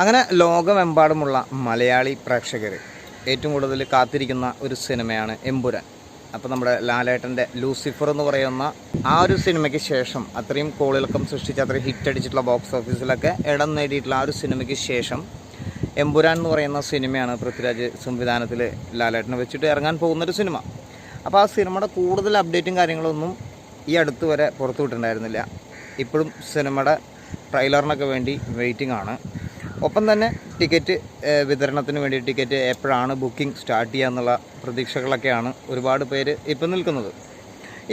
അങ്ങനെ ലോകമെമ്പാടുമുള്ള മലയാളി പ്രേക്ഷകർ ഏറ്റവും കൂടുതൽ കാത്തിരിക്കുന്ന ഒരു സിനിമയാണ് എമ്പുരാൻ. അപ്പോൾ നമ്മുടെ ലാലേട്ടന്റെ ലൂസിഫർ എന്ന് പറയുന്ന ആ ഒരു സിനിമയ്ക്ക് ശേഷം അത്രയും കോളിളക്കം സൃഷ്ടിച്ച് അത്രയും ഹിറ്റ് അടിച്ചിട്ടുള്ള ബോക്സ് ഓഫീസിലൊക്കെ ഇടം നേടിയിട്ടുള്ള ആ ഒരു സിനിമയ്ക്ക് ശേഷം എമ്പുരാൻ എന്ന് പറയുന്ന സിനിമയാണ് പൃഥ്വിരാജ് സംവിധാനത്തിൽ ലാലേട്ടനെ വെച്ചിട്ട് ഇറങ്ങാൻ പോകുന്നൊരു സിനിമ. അപ്പോൾ ആ സിനിമയുടെ കൂടുതൽ അപ്ഡേറ്റും കാര്യങ്ങളൊന്നും ഈ അടുത്ത് വരെ പുറത്തു വിട്ടിട്ടുണ്ടായിരുന്നില്ല ഇപ്പോഴും സിനിമയുടെ ട്രെയിലറിനൊക്കെ വേണ്ടി വെയിറ്റിംഗ് ആണ്. ഒപ്പം തന്നെ ടിക്കറ്റ് വിതരണത്തിന് വേണ്ടി ടിക്കറ്റ് എപ്പോഴാണ് ബുക്കിംഗ് സ്റ്റാർട്ട് ചെയ്യുക എന്നുള്ള പ്രതീക്ഷകളൊക്കെയാണ് ഒരുപാട് പേര് ഇപ്പം നിൽക്കുന്നത്.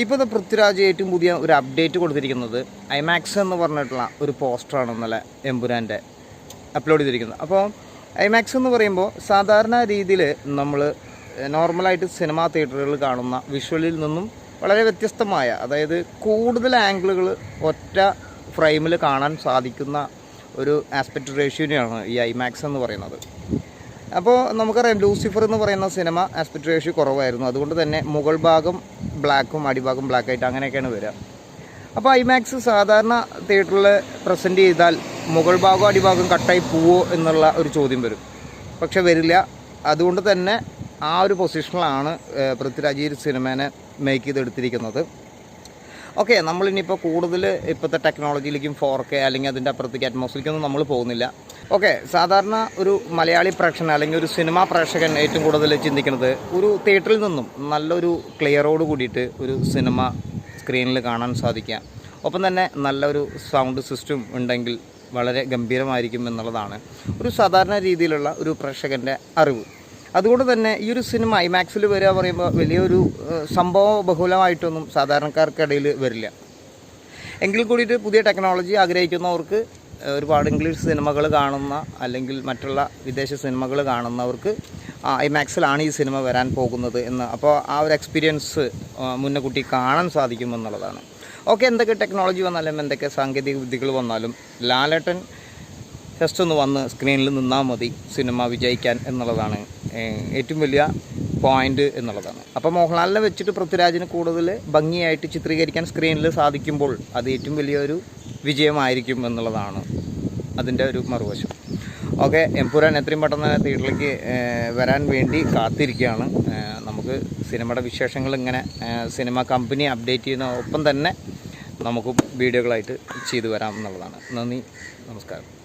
ഇപ്പോൾ പൃഥ്വിരാജ് ഏറ്റവും പുതിയ ഒരു അപ്ഡേറ്റ് കൊടുത്തിരിക്കുന്നത് ഐമാക്സ് എന്ന് പറഞ്ഞിട്ടുള്ള ഒരു പോസ്റ്ററാണ് ഇന്നലെ എമ്പുരാന്റെ അപ്ലോഡ് ചെയ്തിരിക്കുന്നത്. അപ്പോൾ ഐമാക്സ് എന്ന് പറയുമ്പോൾ സാധാരണ രീതിയിൽ നമ്മൾ നോർമലായിട്ട് സിനിമാ തിയേറ്ററുകളിൽ കാണുന്ന വിഷ്വലിൽ നിന്നും വളരെ വ്യത്യസ്തമായ അതായത് കൂടുതൽ ആംഗിളുകൾ ഒറ്റ ഫ്രെയിമിൽ കാണാൻ സാധിക്കുന്ന ഒരു ആസ്പെക്ട് റേഷ്യോനെയാണ് ഈ ഐമാക്സ് എന്ന് പറയുന്നത്. അപ്പോൾ നമുക്കറിയാം ലൂസിഫർ എന്ന് പറയുന്ന സിനിമ ആസ്പെക്ട് റേഷ്യോ കുറവായിരുന്നു. അതുകൊണ്ട് തന്നെ മുകൾ ഭാഗം ബ്ലാക്കും അടിഭാഗം ബ്ലാക്കായിട്ട് അങ്ങനെയൊക്കെയാണ് വരിക. അപ്പോൾ ഐമാക്സ് സാധാരണ തിയേറ്ററിൽ പ്രസന്റ് ചെയ്താൽ മുകൾ ഭാഗവും അടിഭാഗം കട്ടായി പോവോ എന്നുള്ള ഒരു ചോദ്യം വരും. പക്ഷെ വരില്ല. അതുകൊണ്ട് തന്നെ ആ ഒരു പൊസിഷനിലാണ് പൃഥ്വിരാജ് സിനിമേനെ മേക്ക് ചെയ്തെടുത്തിരിക്കുന്നത്. ഓക്കെ നമ്മളിനിയിപ്പോൾ കൂടുതൽ ഇപ്പോഴത്തെ ടെക്നോളജിയിലേക്കും ഫോർ കെ അല്ലെങ്കിൽ അതിന്റെ അപ്പുറത്തേക്ക് അറ്റ്മോസ്ഫിയറിലേക്കൊന്നും നമ്മൾ പോകുന്നില്ല. ഓക്കെ സാധാരണ ഒരു മലയാളി പ്രേക്ഷകൻ അല്ലെങ്കിൽ ഒരു സിനിമാ പ്രേക്ഷകൻ ഏറ്റവും കൂടുതൽ ചിന്തിക്കുന്നത് ഒരു തിയേറ്ററിൽ നിന്നും നല്ലൊരു ക്ലിയറോട് കൂടിയിട്ട് ഒരു സിനിമ സ്ക്രീനിൽ കാണാൻ സാധിക്കുക. ഒപ്പം തന്നെ നല്ലൊരു സൗണ്ട് സിസ്റ്റം ഉണ്ടെങ്കിൽ വളരെ ഗംഭീരമായിരിക്കും എന്നുള്ളതാണ് ഒരു സാധാരണ രീതിയിലുള്ള ഒരു പ്രേക്ഷകന്റെ അറിവ്. അതുകൊണ്ട് തന്നെ ഈ ഒരു സിനിമ ഐമാക്സിൽ വരിക പറയുമ്പോൾ വലിയൊരു സംഭവ ബഹുലമായിട്ടൊന്നും സാധാരണക്കാർക്കിടയിൽ വരില്ല. എങ്കിൽ കൂടിയിട്ട് പുതിയ ടെക്നോളജി ആഗ്രഹിക്കുന്നവർക്ക് ഒരുപാട് ഇംഗ്ലീഷ് സിനിമകൾ കാണുന്ന അല്ലെങ്കിൽ മറ്റുള്ള വിദേശ സിനിമകൾ കാണുന്നവർക്ക് ഐമാക്സിലാണ് ഈ സിനിമ വരാൻ പോകുന്നത് എന്ന്. അപ്പോൾ ആ ഒരു എക്സ്പീരിയൻസ് മുന്നകൂട്ടി കാണാൻ സാധിക്കുമെന്നുള്ളതാണ് ഓക്കെ എന്തൊക്കെ ടെക്നോളജി വന്നാലും എന്തൊക്കെ സാങ്കേതിക വിദ്യകൾ വന്നാലും ലാലേട്ടൻ ജസ്റ്റ് ഒന്ന് വന്ന് സ്ക്രീനിൽ നിന്നാൽ മതി സിനിമ വിജയിക്കാൻ എന്നുള്ളതാണ്. ഏറ്റവും വലിയ പോയിന്റ് എന്നുള്ളതാണ്. അപ്പോൾ മോഹൻലാലിനെ വെച്ചിട്ട് പൃഥ്വിരാജിന് കൂടുതൽ ഭംഗിയായിട്ട് ചിത്രീകരിക്കാൻ സ്ക്രീനിൽ സാധിക്കുമ്പോൾ അത് ഏറ്റവും വലിയൊരു വിജയമായിരിക്കും എന്നുള്ളതാണ് അതിന്റെ ഒരു മറുവശം. ഓക്കെ എംപുരാൻ എത്രയും പെട്ടെന്ന് തിയേറ്ററിലേക്ക് വരാൻ വേണ്ടി കാത്തിരിക്കുകയാണ്. നമുക്ക് സിനിമയുടെ വിശേഷങ്ങൾ ഇങ്ങനെ സിനിമ കമ്പനി അപ്ഡേറ്റ് ചെയ്യുന്ന ഒപ്പം തന്നെ നമുക്ക് വീഡിയോകളായിട്ട് ചെയ്തു വരാം എന്നുള്ളതാണ്. നന്ദി നമസ്കാരം.